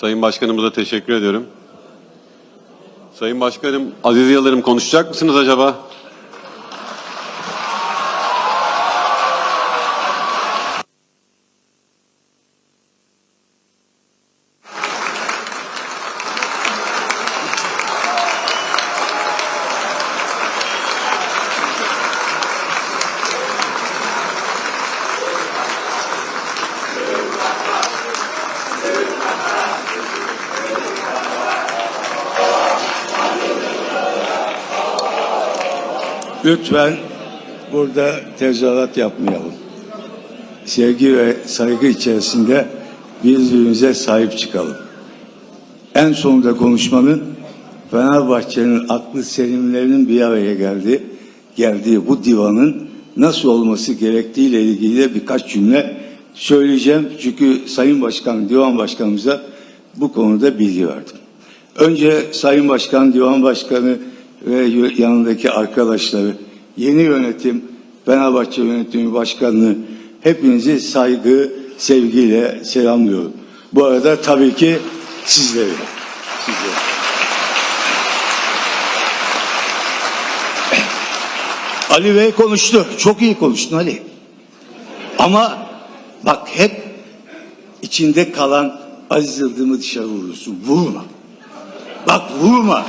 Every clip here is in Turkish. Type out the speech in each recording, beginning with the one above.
Sayın Başkanımıza teşekkür ediyorum. Sayın Başkanım, Aziz Yıldırım konuşacak mısınız acaba? Lütfen burada tezahürat yapmayalım. Sevgi ve saygı içerisinde birbirimize sahip çıkalım. En sonunda konuşmanın Fenerbahçe'nin aklı selimlerinin bir araya geldi, geldiği bu divanın nasıl olması gerektiğiyle ilgili de birkaç cümle söyleyeceğim. Çünkü Sayın Başkan, Divan Başkanımıza bu konuda bilgi verdim. Önce Sayın Başkan, Divan Başkanı ve yanındaki arkadaşları, yeni yönetim, Fenerbahçe Yönetimi Başkanı'nı hepinizi saygı, sevgiyle selamlıyorum. Bu arada tabii ki sizleri. sizleri. Ali Bey konuştu. Çok iyi konuştun Ali. Ama bak hep içinde kalan Aziz Yıldırım'ı dışarı vuruyorsun. Vurma. Bak vurma.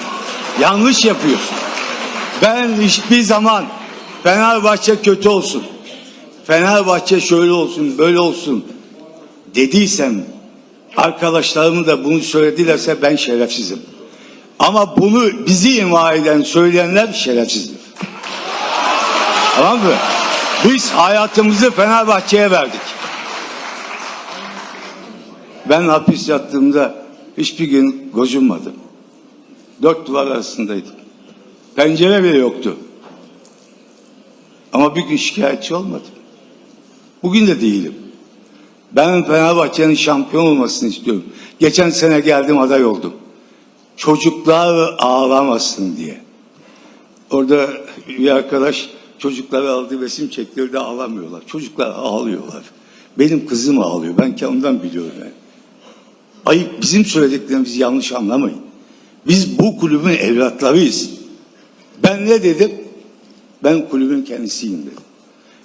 Yanlış yapıyorsun. Ben hiçbir zaman Fenerbahçe kötü olsun. Fenerbahçe şöyle olsun, böyle olsun dediysem arkadaşlarım da bunu söyledilerse ben şerefsizim. Ama bunu bizi ima eden, söyleyenler şerefsizdir. Tamam mı? Biz hayatımızı Fenerbahçe'ye verdik. Ben hapis yattığımda hiçbir gün gocunmadım. Dört duvar arasındaydım. Pencere bile yoktu. Ama bir gün şikayetçi olmadım. Bugün de değilim. Ben Fenerbahçe'nin şampiyon olmasını istiyorum. Geçen sene geldim aday oldum. Çocuklar ağlamasın diye. Orada bir arkadaş çocukları aldı resim çektirdi ağlamıyorlar. Çocuklar ağlıyorlar. Benim kızım ağlıyor. Ben kendimden biliyorum yani. Ayıp bizim söylediklerimizi yanlış anlamayın. Biz bu kulübün evlatlarıyız. Ben ne dedim? Ben kulübün kendisiyim dedim.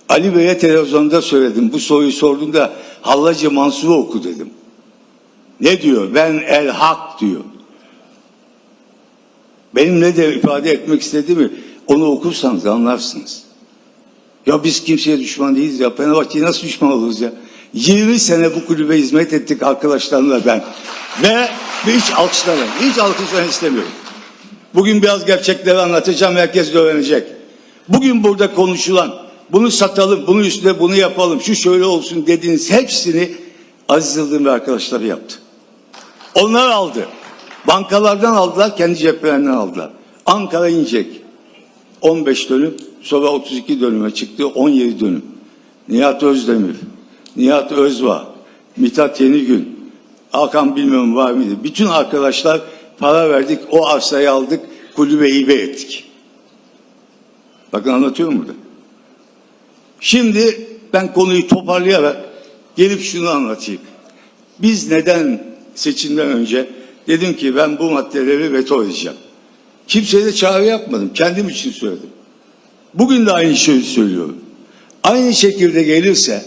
Ali Bey'e televizyonda söyledim. Bu soruyu sorduğunda Hallacı Mansur'u oku dedim. Ne diyor? Ben el hak diyor. Benim ne de ifade etmek istediğimi onu okursanız anlarsınız. Ya biz kimseye düşman değiliz ya. Fenerbahçe'ye nasıl düşman oluruz ya? 20 sene bu kulübe hizmet ettik arkadaşlarımla ben. Ve hiç alkışlarım, hiç alkışlarım istemiyorum. Bugün biraz gerçekleri anlatacağım, herkes de öğrenecek. Bugün burada konuşulan, bunu satalım, bunu üstüne bunu yapalım, şu şöyle olsun dediğiniz hepsini Aziz Yıldırım ve arkadaşları yaptı. Onlar aldı. Bankalardan aldılar, kendi ceplerinden aldılar. Ankara İncek 15 dönüm, sonra 32 dönüme çıktı, 17 dönüm. Nihat Özdemir, Nihat Özva, Mithat Yenigün, Hakan bilmiyorum var mıydı? Bütün arkadaşlar para verdik, o arsayı aldık, kulübe hibe ettik. Bakın anlatıyorum burada. Şimdi ben konuyu toparlayarak gelip şunu anlatayım. Biz neden seçimden önce dedim ki ben bu maddeleri veto edeceğim. Kimseye de çağrı yapmadım. Kendim için söyledim. Bugün de aynı şeyi söylüyorum. Aynı şekilde gelirse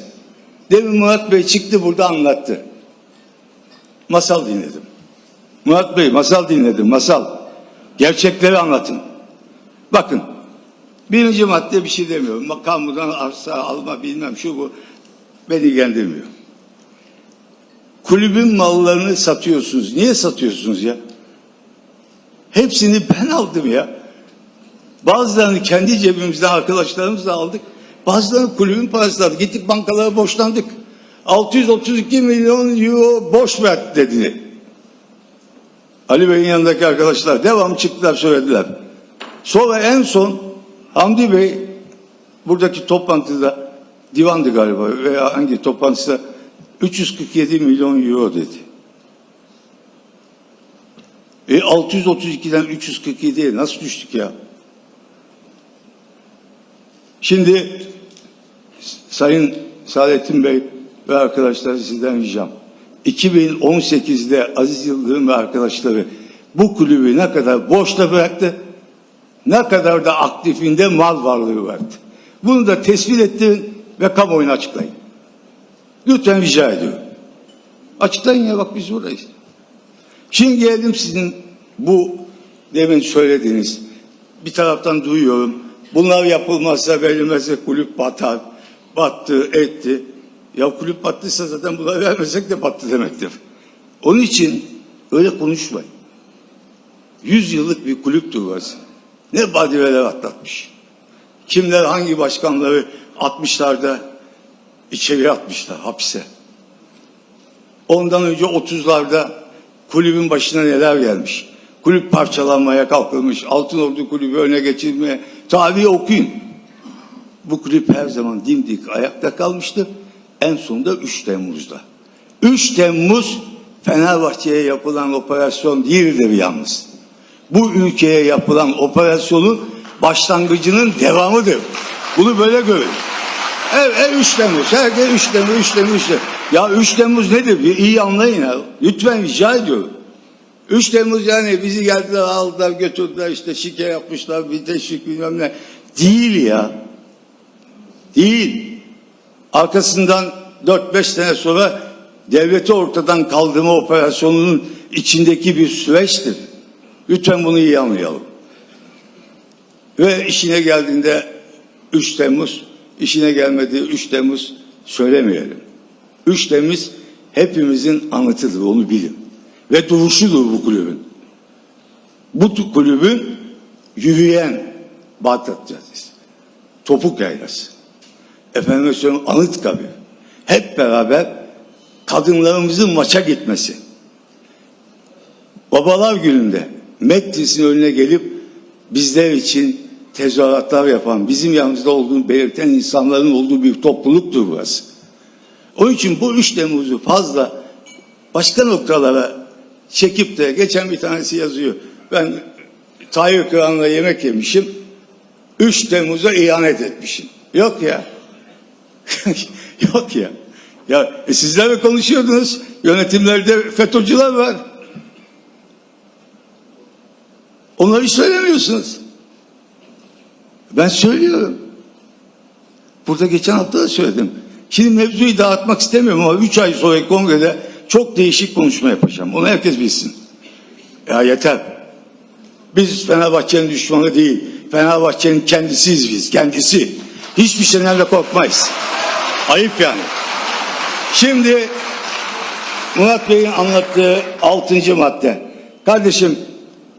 demin Murat Bey çıktı burada anlattı. Masal dinledim. Murat Bey masal dinledim masal. Gerçekleri anlatın. Bakın birinci madde bir şey demiyorum. Kamudan arsa alma bilmem şu bu beni ilgilendirmiyor. Kulübün mallarını satıyorsunuz. Niye satıyorsunuz ya? Hepsini ben aldım ya. Bazılarını kendi cebimizden arkadaşlarımızla aldık. Bazılarını kulübün parası aldık. Gittik bankalara borçlandık. 632 milyon euro borç ver dedi. Ali Bey'in yanındaki arkadaşlar devam çıktılar söylediler. Sonra en son Hamdi Bey buradaki toplantıda divandı galiba veya hangi toplantıda 347 milyon euro dedi. E 632'den 347'ye nasıl düştük ya? Şimdi Sayın Saadettin Bey ve arkadaşlar sizden ricam. 2018'de Aziz Yıldırım ve arkadaşları bu kulübü ne kadar boşta bıraktı, ne kadar da aktifinde mal varlığı vardı. Bunu da tespit ettirin ve kamuoyuna açıklayın. Lütfen rica ediyorum. Açıklayın ya bak biz buradayız. Şimdi geldim sizin bu demin söylediğiniz bir taraftan duyuyorum. Bunlar yapılmazsa verilmezse kulüp batar. Battı, etti. Ya kulüp battıysa zaten bunları vermesek de battı demektir. Onun için öyle konuşmayın. Yüz yıllık bir kulüptür burası. Ne badireler atlatmış. Kimler hangi başkanları 60'larda içeriye atmışlar hapse. Ondan önce 30'larda kulübün başına neler gelmiş. Kulüp parçalanmaya kalkılmış. Altın Ordu kulübü öne geçirmeye. Tarihi okuyun. Bu kulüp her zaman dimdik ayakta kalmıştı. En sonunda 3 Temmuz'da. 3 Temmuz Fenerbahçe'ye yapılan operasyon değildir yalnız. Bu ülkeye yapılan operasyonun başlangıcının devamıdır. Bunu böyle görün. Evet, evet 3 Temmuz. Herkes 3 Temmuz, 3 Temmuz, 3 Temmuz. Ya 3 Temmuz nedir? Bir iyi anlayın ya. Lütfen rica ediyorum. 3 Temmuz yani bizi geldiler aldılar götürdüler işte şike yapmışlar bir teşvik bilmem ne. Değil ya. Değil. Arkasından 4-5 sene sonra devleti ortadan kaldırma operasyonunun içindeki bir süreçtir. Lütfen bunu iyi anlayalım. Ve işine geldiğinde 3 Temmuz, işine gelmediği 3 Temmuz söylemeyelim. 3 Temmuz hepimizin anıtıdır, onu bilin. Ve duruşudur bu kulübün. Bu kulübün yürüyen Bağdat Caddesi, Topuk Yaylası, efendim söyleyeyim Anıtkabir, hep beraber kadınlarımızın maça gitmesi, Babalar gününde Metris'in önüne gelip bizler için tezahüratlar yapan, bizim yanımızda olduğunu belirten insanların olduğu bir topluluktur burası. Onun için bu 3 Temmuz'u fazla başka noktalara çekip de geçen bir tanesi yazıyor. Ben Tayyip Kıran'la yemek yemişim. 3 Temmuz'a ihanet etmişim. Yok ya. Yok ya. Ya e sizlerle konuşuyordunuz. Yönetimlerde FETÖ'cüler var. Onları söylemiyorsunuz. Ben söylüyorum. Burada geçen hafta da söyledim. Şimdi mevzuyu dağıtmak istemiyorum ama 3 ay sonra kongrede çok değişik konuşma yapacağım. Onu herkes bilsin. Ya yeter. Biz Fenerbahçe'nin düşmanı değil. Fenerbahçe'nin kendisiyiz biz. Kendisi. Hiçbir şeyden de korkmayız. Ayıp yani. Şimdi Murat Bey'in anlattığı 6. madde. Kardeşim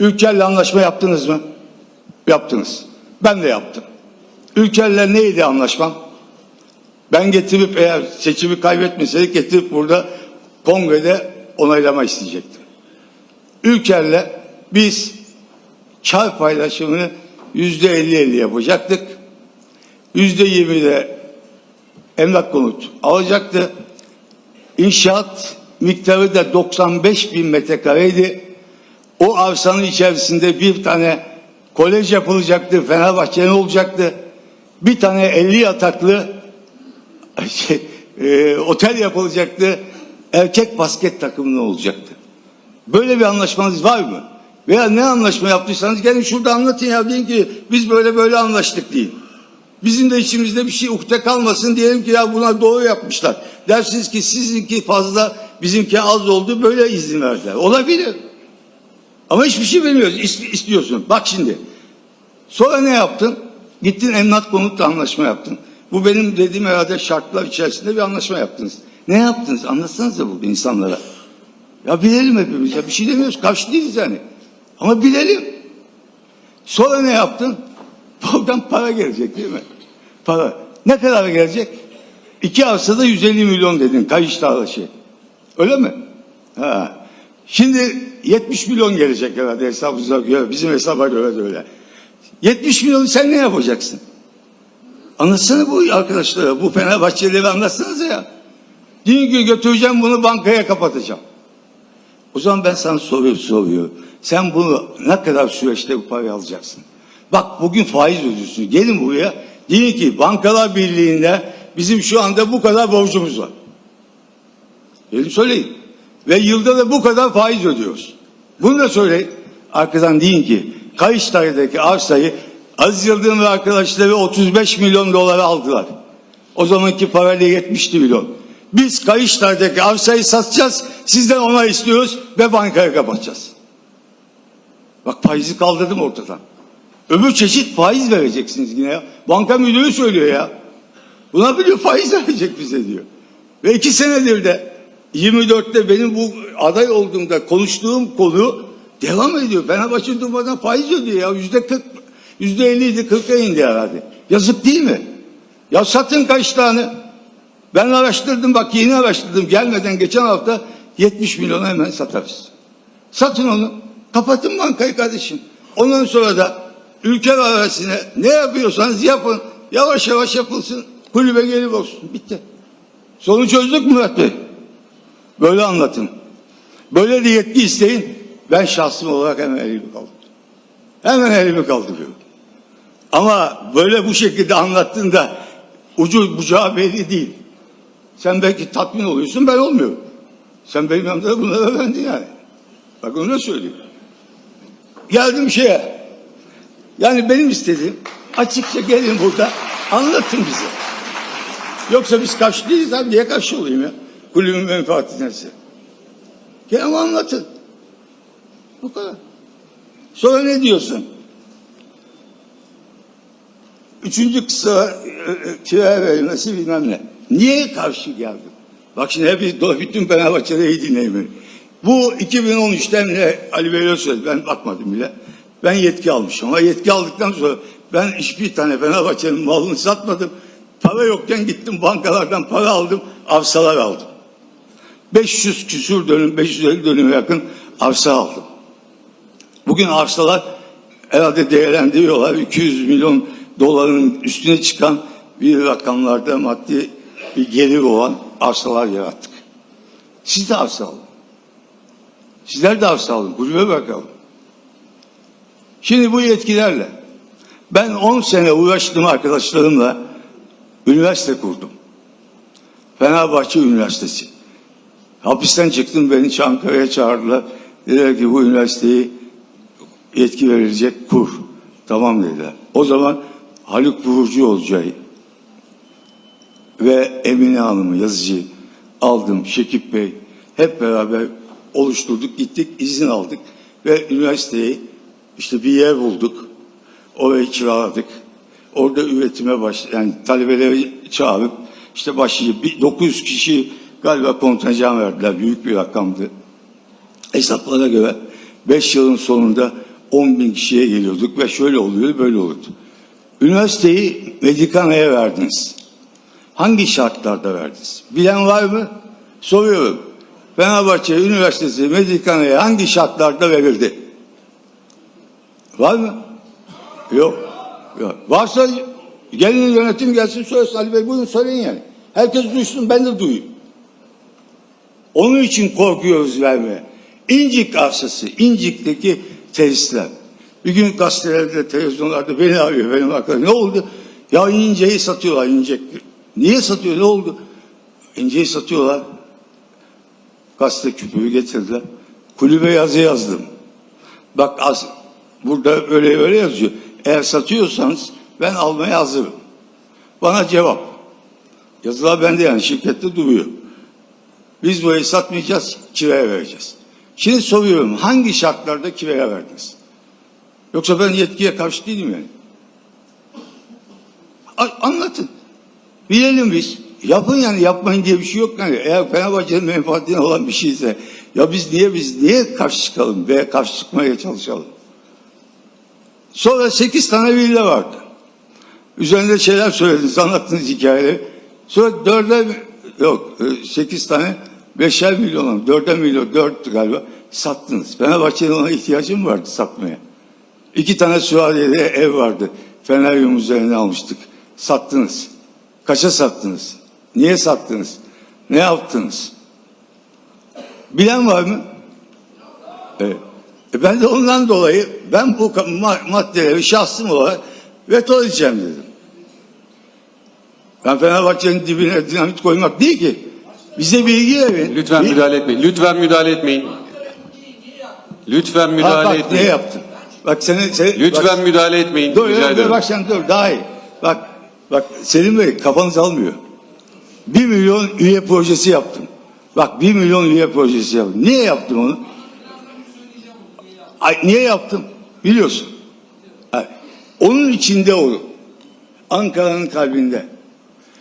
Ülker'le anlaşma yaptınız mı? Yaptınız. Ben de yaptım. Ülker'le neydi anlaşmam? Ben getirip eğer seçimi kaybetmeseydik getirip burada kongrede onaylama isteyecektim. Ülker'le biz kar paylaşımını yüzde elli elli yapacaktık. Yüzde yirmi de emlak konut alacaktı. İnşaat miktarı da 95 bin metrekareydi. O arsanın içerisinde bir tane kolej yapılacaktı, Fenerbahçe'nin olacaktı. Bir tane 50 yataklı şey, e, otel yapılacaktı. Erkek basket takımının olacaktı. Böyle bir anlaşmanız var mı? Veya ne anlaşma yaptıysanız gelin şurada anlatın ya deyin ki biz böyle böyle anlaştık deyin. Bizim de içimizde bir şey ukde kalmasın diyelim ki ya bunlar doğru yapmışlar. Dersiniz ki sizinki fazla bizimki az oldu böyle izin verdiler. Olabilir. Ama hiçbir şey bilmiyoruz. İst- istiyorsun. Bak şimdi. Sonra ne yaptın? Gittin emlak konutla anlaşma yaptın. Bu benim dediğim herhalde şartlar içerisinde bir anlaşma yaptınız. Ne yaptınız? Anlatsanıza bu insanlara. Ya bilelim hepimiz. Ya bir şey demiyoruz. Karşı değiliz yani. Ama bilelim. Sonra ne yaptın? Oradan para gelecek değil mi? Para. Ne kadar gelecek? İki arsada 150 milyon dedin kayış şey. Öyle mi? Ha. Şimdi 70 milyon gelecek herhalde hesabımıza göre. Bizim hesaba göre de öyle. 70 milyonu sen ne yapacaksın? Anlatsana bu arkadaşlara. Bu Fenerbahçelileri anlatsanıza ya. Deyin ki götüreceğim bunu bankaya kapatacağım. O zaman ben sana soruyorum soruyorum. Sen bunu ne kadar süreçte bu parayı alacaksın? Bak bugün faiz ödüyorsun. Gelin buraya. Deyin ki Bankalar Birliği'nde bizim şu anda bu kadar borcumuz var. Gelin söyleyin. Ve yılda da bu kadar faiz ödüyoruz. Bunu da söyleyin. Arkadan deyin ki Kayıştay'daki arsayı Aziz Yıldırım ve arkadaşları 35 milyon dolara aldılar. O zamanki parayla 70 milyon. Biz Kayıştay'daki arsayı satacağız. Sizden ona istiyoruz ve bankaya kapatacağız. Bak faizi kaldırdım ortadan. Öbür çeşit faiz vereceksiniz yine ya. Banka müdürü söylüyor ya. Buna biliyor faiz verecek bize diyor. Ve iki senedir de 24'te benim bu aday olduğumda konuştuğum konu devam ediyor. Fenerbahçe durmadan faiz ödüyor ya. Yüzde 40, yüzde 50 idi 40'a indi herhalde. Yazık değil mi? Ya satın kaç tane? Ben araştırdım bak yeni araştırdım. Gelmeden geçen hafta 70 milyona hemen satarız. Satın onu. Kapatın bankayı kardeşim. Ondan sonra da ülke arasına ne yapıyorsanız yapın. Yavaş yavaş yapılsın. Kulübe gelip olsun. Bitti. Sorunu çözdük mü Murat Bey? Böyle anlatın. Böyle de yetki isteyin. Ben şahsım olarak hemen elimi kaldırıyorum. Hemen elimi kaldırıyorum. Ama böyle bu şekilde anlattığında ucu bucağı belli değil. Sen belki tatmin oluyorsun ben olmuyorum. Sen benim yanımda da bunları öğrendin yani. Bak onu da söyleyeyim. Geldim şeye. Yani benim istediğim açıkça gelin burada anlatın bize. Yoksa biz karşı değiliz abi niye karşı olayım ya? Kulübün menfaati neyse. Gel ama anlatın. Bu kadar. Sonra ne diyorsun? Üçüncü kısa e, e, kiraya verilmesi bilmem ne. Niye karşı geldim? Bak şimdi hep bütün Fenerbahçe'de iyi dinleyin beni. Bu 2013'ten ne Ali Bey'e söyledi. Ben bakmadım bile. Ben yetki almışım ama yetki aldıktan sonra ben hiçbir tane Fenerbahçe'nin malını satmadım. Para yokken gittim bankalardan para aldım, arsalar aldım. 500 küsur dönüm, 550 dönüme yakın arsa aldım. Bugün arsalar herhalde değerlendiriyorlar. 200 milyon doların üstüne çıkan bir rakamlarda maddi bir gelir olan arsalar yarattık. Siz de arsa alın. Sizler de arsa alın. Kulübe bakalım. Şimdi bu yetkilerle ben 10 sene uğraştım arkadaşlarımla üniversite kurdum. Fenerbahçe Üniversitesi. Hapisten çıktım beni Çankaya'ya çağırdılar. Dediler ki bu üniversiteyi yetki verilecek kur. Tamam dediler. O zaman Haluk Burcu Olcay ve Emine Hanım'ı yazıcı aldım. Şekip Bey hep beraber oluşturduk gittik izin aldık ve üniversiteyi işte bir yer bulduk. Orayı kiraladık. Orada üretime baş yani talebeleri çağırıp işte başlayıp bir 900 kişi galiba kontenjan verdiler. Büyük bir rakamdı. Hesaplara göre 5 yılın sonunda 10 bin kişiye geliyorduk ve şöyle oluyor böyle olurdu. Üniversiteyi Medikana'ya verdiniz. Hangi şartlarda verdiniz? Bilen var mı? Soruyorum. Fenerbahçe Üniversitesi Medikana'ya hangi şartlarda verildi? Var mı? Yok. Yok. Varsa gelin yönetim gelsin söylesin Ali Bey buyurun söyleyin yani. Herkes duysun ben de duyayım. Onun için korkuyoruz vermeye. İncik arsası, İncik'teki tesisler. Bir gün gazetelerde, televizyonlarda beni arıyor benim arkadaşım. Ne oldu? Ya İnce'yi satıyorlar İnce. Niye satıyor? Ne oldu? İnce'yi satıyorlar. Gazete küpürü getirdiler. Kulübe yazı yazdım. Bak az, burada öyle öyle yazıyor. Eğer satıyorsanız ben almaya hazırım. Bana cevap. Yazılar bende yani şirkette duruyor. Biz burayı satmayacağız, kiraya vereceğiz. Şimdi soruyorum hangi şartlarda kiraya verdiniz? Yoksa ben yetkiye karşı değilim yani. A- anlatın. Bilelim biz. Yapın yani yapmayın diye bir şey yok yani. Eğer Fenerbahçe'nin menfaatine olan bir şeyse ya biz niye biz niye karşı çıkalım veya karşı çıkmaya çalışalım? Sonra sekiz tane villa vardı. Üzerinde şeyler söylediniz, anlattınız hikayeleri. Sonra dörde yok e, sekiz tane beşer milyon, dörde milyon, dört galiba sattınız. Fenerbahçe'nin ona ihtiyacı mı vardı satmaya? İki tane Süvariye'de ev vardı. Feneryum üzerine almıştık. Sattınız. Kaça sattınız? Niye sattınız? Ne yaptınız? Bilen var mı? Evet. E ben de ondan dolayı ben bu ma- maddeleri şahsım olarak veto edeceğim dedim. Ben Fenerbahçe'nin dibine dinamit koymak değil ki. Bize bilgi verin. Lütfen Bir- müdahale etmeyin. Lütfen müdahale etmeyin. Lütfen Ha, müdahale bak ne etmeyin. yaptın? Bak seni, seni Lütfen bak, müdahale etmeyin. dur, dur, dur, bak sen dur daha iyi. Bak bak Selim Bey kafanız almıyor. Bir milyon üye projesi yaptım. Bak bir milyon üye projesi yaptım. Niye yaptım onu? Ay, niye yaptım? Biliyorsun. Ay, onun içinde o. Ankara'nın kalbinde.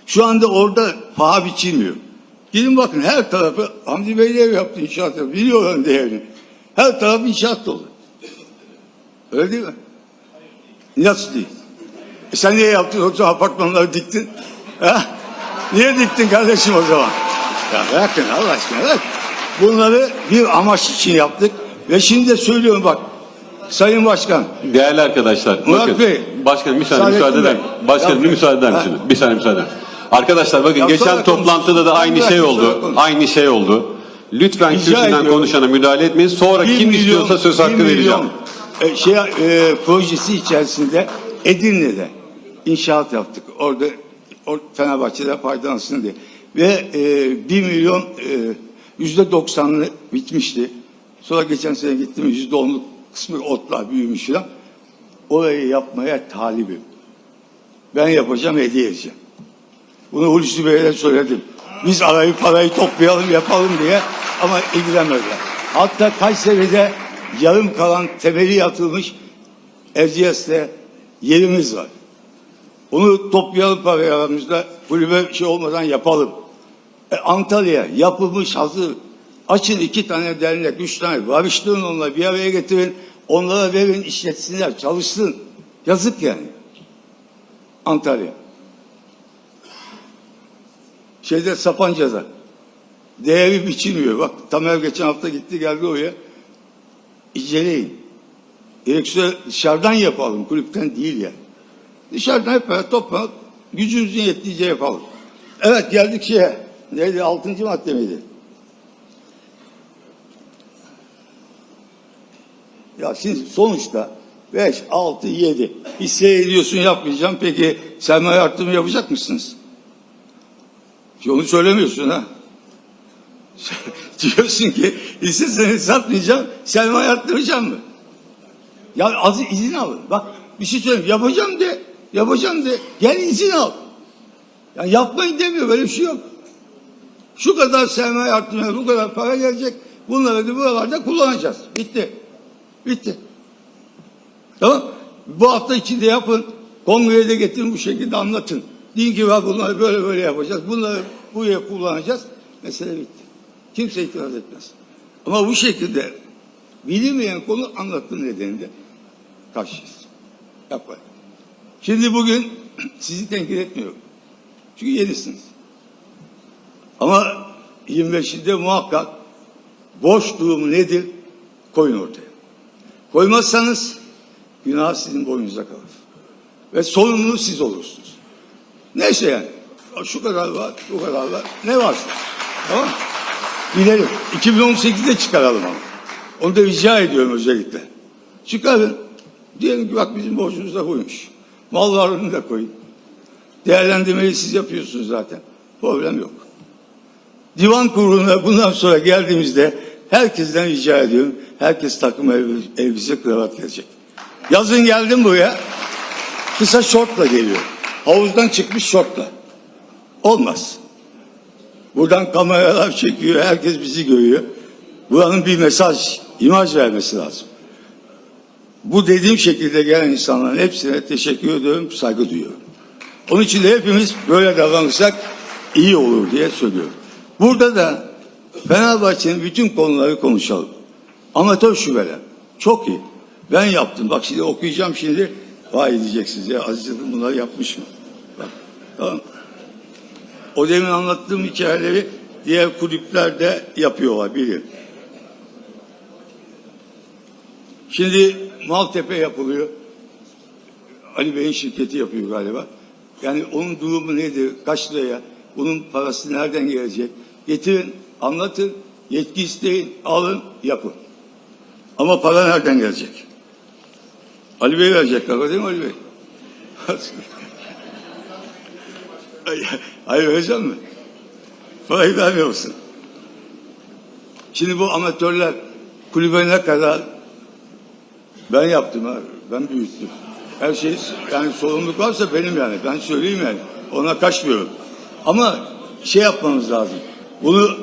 Şu anda orada paha biçilmiyor. Gidin bakın her tarafı Hamdi Bey de ev yaptı inşaat yaptı. Biliyorlar değerini. Her taraf inşaat dolu. Öyle değil mi? Nasıl değil? E sen niye yaptın? Yoksa apartmanları diktin. Ha? Niye diktin kardeşim o zaman? Ya bırakın Allah aşkına bırak. Bunları bir amaç için yaptık. Ve şimdi de söylüyorum bak. Sayın Başkan. Değerli arkadaşlar. Murat bakın, Bey. Başkanım bir saniye müsaade eder. Başkanım bir müsaade eder misiniz? Bir saniye müsaade. Arkadaşlar bakın Ya geçen toplantıda da aynı şey oldu. Aynı şey oldu. Lütfen kürsüden konuşana müdahale etmeyin. Sonra kim milyon- istiyorsa söz hakkı vereceğim. e, şey, e, projesi içerisinde Edirne'de inşaat yaptık. Orada or, Fenerbahçe'de faydalansın diye. Ve e, 1 milyon e, yüzde doksanlı bitmişti. Sonra geçen sene gittim yüzde onluk kısmı otlar büyümüş falan. Orayı yapmaya talibim. Ben yapacağım hediye edeceğim. Bunu Hulusi Bey'e söyledim. Biz arayı parayı toplayalım yapalım diye ama ilgilenmediler. Hatta Kayseri'de yarım kalan temeli yatılmış Erciyes'te yerimiz var. Onu toplayalım parayı aramızda kulübe şey olmadan yapalım. E, Antalya yapılmış hazır. Açın iki tane dernek, üç tane. Barıştırın onları bir araya getirin. Onlara verin işletsinler, çalışsın. Yazık yani. Antalya. Şeyde Sapanca'da. Değeri biçilmiyor. Bak Tamer geçen hafta gitti geldi oraya. İnceleyin. Gerekirse dışarıdan yapalım. Kulüpten değil yani. Dışarıdan hep beraber toplanıp gücümüzün yettiğince yapalım. Evet geldik şeye. Neydi? Altıncı madde miydi? Ya şimdi sonuçta 5, 6, 7 hisse ediyorsun yapmayacağım. Peki sermaye artırımı yapacak mısınız? Onu söylemiyorsun ha. Diyorsun ki hisse senedi satmayacağım, sermaye arttıracağım mı? Ya az izin alın. Bak bir şey söyleyeyim. Yapacağım de, yapacağım de. Gel izin al. Ya yapmayın demiyor. Böyle bir şey yok. Şu kadar sermaye arttırmaya bu kadar para gelecek. Bunları da buralarda kullanacağız. Bitti. Bitti. Tamam. Bu hafta içinde yapın. Kongreye de getirin bu şekilde anlatın. Deyin ki bak bunları böyle böyle yapacağız. Bunları buraya kullanacağız. Mesele bitti. Kimse itiraz etmez. Ama bu şekilde bilinmeyen konu anlattığım nedeniyle karşıyız. Yapmayın. Şimdi bugün sizi tenkit etmiyorum. Çünkü yenisiniz. Ama 25'inde muhakkak boş durumu nedir? Koyun ortaya. Koymazsanız günah sizin boynunuza kalır. Ve sorumlu siz olursunuz. Neyse yani. Şu kadar var, bu kadar var. Ne varsa. Tamam Bilelim. 2018'de çıkaralım ama. Onu da rica ediyorum özellikle. Çıkarın. Diyelim ki bak bizim borcumuz da buymuş. Mal varlığını da koyun. Değerlendirmeyi siz yapıyorsunuz zaten. Problem yok. Divan kuruluna bundan sonra geldiğimizde herkesten rica ediyorum. Herkes takım elbise, kravat gelecek. Yazın geldim buraya. Kısa şortla geliyor. Havuzdan çıkmış şortla. Olmaz. Buradan kameralar çekiyor. Herkes bizi görüyor. Buranın bir mesaj, imaj vermesi lazım. Bu dediğim şekilde gelen insanların hepsine teşekkür ediyorum, saygı duyuyorum. Onun için de hepimiz böyle davranırsak iyi olur diye söylüyorum. Burada da Fenerbahçe'nin bütün konuları konuşalım. Amatör şubeler. Çok iyi. Ben yaptım. Bak şimdi okuyacağım şimdi. Vay diyeceksiniz ya Aziz Yıldırım bunları yapmış mı? Bak, tamam. O demin anlattığım hikayeleri diğer kulüpler de yapıyorlar biliyorum. Şimdi Maltepe yapılıyor. Ali Bey'in şirketi yapıyor galiba. Yani onun durumu nedir? Kaç liraya? Bunun parası nereden gelecek? Getirin, anlatın, yetki isteyin, alın, yapın. Ama para nereden gelecek? Ali Bey verecek galiba değil mi Ali Bey? Ay, Hayır vereceğim mi? Parayı vermiyor musun? Şimdi bu amatörler kulübe ne kadar ben yaptım abi. Ben büyüttüm. Her şey yani sorumluluk varsa benim yani. Ben söyleyeyim yani. Ona kaçmıyorum. Ama şey yapmamız lazım. Bunu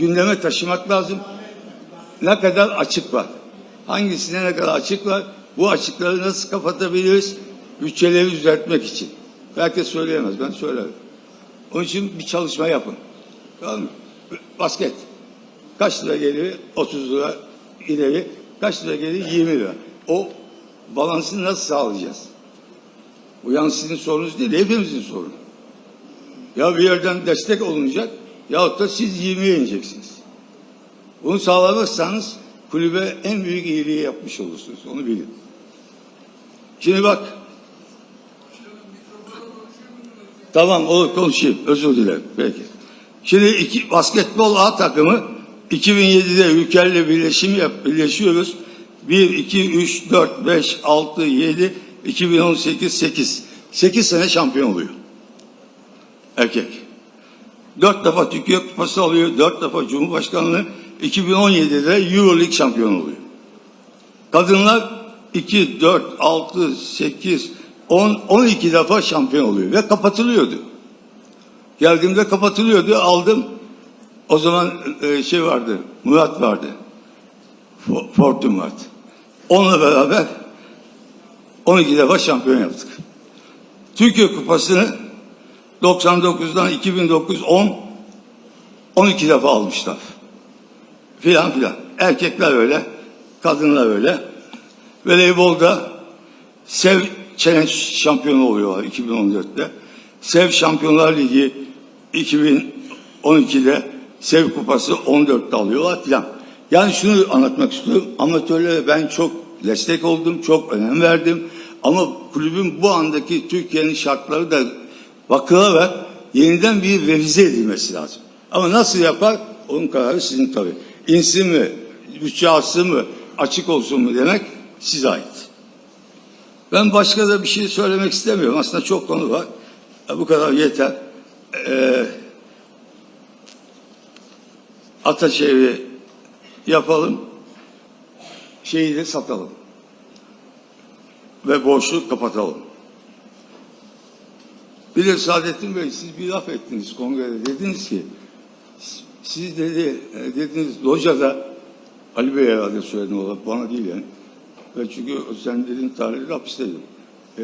gündeme taşımak lazım. Ne kadar açık var? Hangisine ne kadar açık var? Bu açıkları nasıl kapatabiliriz? Bütçeleri düzeltmek için. Herkes söyleyemez. Ben söylerim. Onun için bir çalışma yapın. Tamam mı? Basket. Kaç lira geliyor? 30 lira ileri. Kaç lira geliyor? 20 lira. O balansını nasıl sağlayacağız? Bu yalnız sizin sorunuz değil, hepimizin sorunu. Ya bir yerden destek olunacak yahut da siz 20'ye ineceksiniz. Bunu sağlamazsanız kulübe en büyük iyiliği yapmış olursunuz. Onu bilin. Şimdi bak. Tamam olur konuşayım. Özür dilerim. Peki. Şimdi iki, basketbol A takımı 2007'de ülkelerle birleşim yap, birleşiyoruz. 1, 2, 3, 4, 5, 6, 7, 2018, 8. 8 sene şampiyon oluyor. Erkek. 4 defa Türkiye Kupası alıyor. 4 defa Cumhurbaşkanlığı. 2017'de Euroleague şampiyon oluyor. Kadınlar 2, 4, 6, 8, 10, 12 defa şampiyon oluyor ve kapatılıyordu. Geldiğimde kapatılıyordu. Aldım. O zaman e, şey vardı. Murat vardı. Fo- Fortun vardı. Onunla beraber 12 defa şampiyon yaptık. Türkiye Kupası'nı 99'dan 2009 10 12 defa almışlar. Filan filan. Erkekler öyle, kadınlar öyle. Voleybolda Sev Challenge şampiyonu oluyorlar 2014'te. Sev Şampiyonlar Ligi 2012'de Sev Kupası 14'te alıyorlar filan. Yani şunu anlatmak istiyorum. Amatörlere ben çok destek oldum, çok önem verdim. Ama kulübün bu andaki Türkiye'nin şartları da bakılarak yeniden bir revize edilmesi lazım. Ama nasıl yapar? Onun kararı sizin tabii. İnsin mi, bütçe artsın mı, açık olsun mu demek size ait. Ben başka da bir şey söylemek istemiyorum. Aslında çok konu var. E, Bu kadar yeter. Ee, Ataşehir'i yapalım. Şeyi de satalım. Ve borçlu kapatalım. Bir de Saadettin Bey siz bir laf ettiniz kongrede. Dediniz ki siz dedi e, dediniz locada Ali Bey herhalde söyledi o laf, bana değil yani. Ve çünkü sen dedin tarihli hapisteydin. E,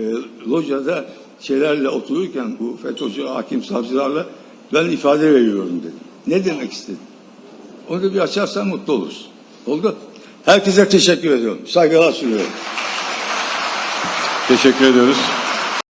locada şeylerle otururken bu FETÖ'cü hakim savcılarla ben ifade veriyorum dedim. Ne demek istedim? Onu da bir açarsan mutlu oluruz. Oldu. Herkese teşekkür ediyorum. Saygılar sunuyorum. Teşekkür ediyoruz.